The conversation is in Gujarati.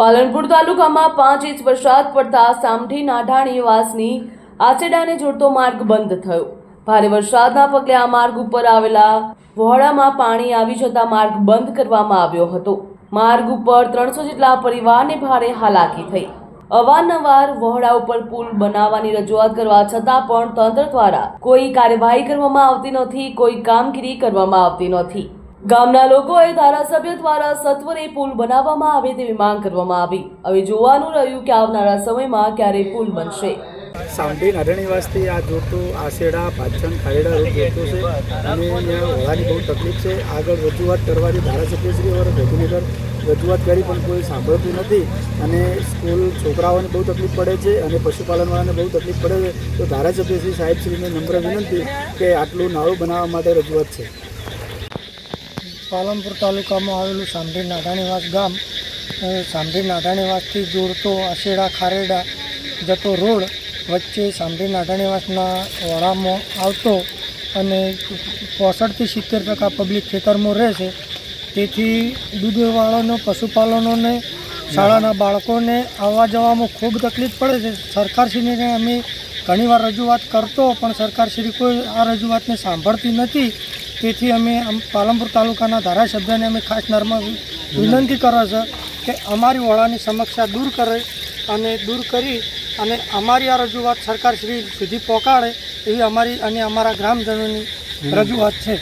પાલનપુર તાલુકામાં પાંચ ઇંચ વરસાદ પડતા સામઠી નાઢાણી વાસની આચેડાને જોડતો માર્ગ બંધ થયો. ભારે વરસાદના પગલે આ માર્ગ ઉપર આવેલા વહોળામાં પાણી આવી જતા માર્ગ બંધ કરવામાં આવ્યો હતો. માર્ગ ઉપર ત્રણસો જેટલા પરિવારને ભારે હાલાકી થઈ. અવારનવાર વહોડા ઉપર પુલ બનાવવાની રજૂઆત કરવા છતાં પણ તંત્ર દ્વારા કોઈ કાર્યવાહી કરવામાં આવતી નથી, કોઈ કામગીરી કરવામાં આવતી નથી. ગામના લોકોએ ધારાસભ્ય દ્વારા સત્વરે પુલ બનાવવામાં આવે તેવી માંગ કરવામાં આવી. હવે જોવાનું રહ્યું કે આવનારા સમયમાં ક્યારે પુલ બનશે. સાંભળી નારાયણીવાસથી આ જોતું આશેડા પાછણ ખારેડા રોડ જોતો છે. અને અહીંયા હોવાની બહુ તકલીફ છે. આગળ રજૂઆત કરવાની ધારાસભ્યશ્રી और રેગ્યુલેટર રજૂઆત કરી પણ કોઈ સાંભળતું નથી. અને સ્કૂલ છોકરાઓને બહુ તકલીફ પડે છે અને પશુપાલનવાળાને બહુ તકલીફ પડે છે. તો ધારાસભ્યશ્રી સાહેબશ્રીને નમ્ર વિનંતી કે આટલું નાળું બનાવવા માટે રજૂઆત છે. પાલનપુર તાલુકામાં આવેલું સાંભળી નાઢાણીવાસ ગામ. સાંભળી નાઢાણીવાસથી જોડતો આશેડા ખારેડા જતો રોડ વચ્ચે સાંભળી નાઢાણીવાસના વડામાં આવતો અને પોસઠથી સિત્તેર ટકા પબ્લિક ખેતરમાં રહે છે. તેથી દૂધવાળાનો, પશુપાલનોને, શાળાના બાળકોને આવવા જવામાં ખૂબ તકલીફ પડે છે. સરકારશ્રીને અમે ઘણીવાર રજૂઆત કરતો, પણ સરકારશ્રી કોઈ આ રજૂઆતને સાંભળતી નથી. તેથી અમે પાલનપુર તાલુકાના ધારાસભ્યને અમે ખાસ નર્મ વિનંતી કરો છે કે અમારી વડાની સમસ્યા દૂર કરે અને દૂર કરી અને અમારી આ રજૂઆત સરકારશ્રી સુધી પહોંચાડે એવી અમારી અને અમારા ગ્રામજનોની રજૂઆત છે.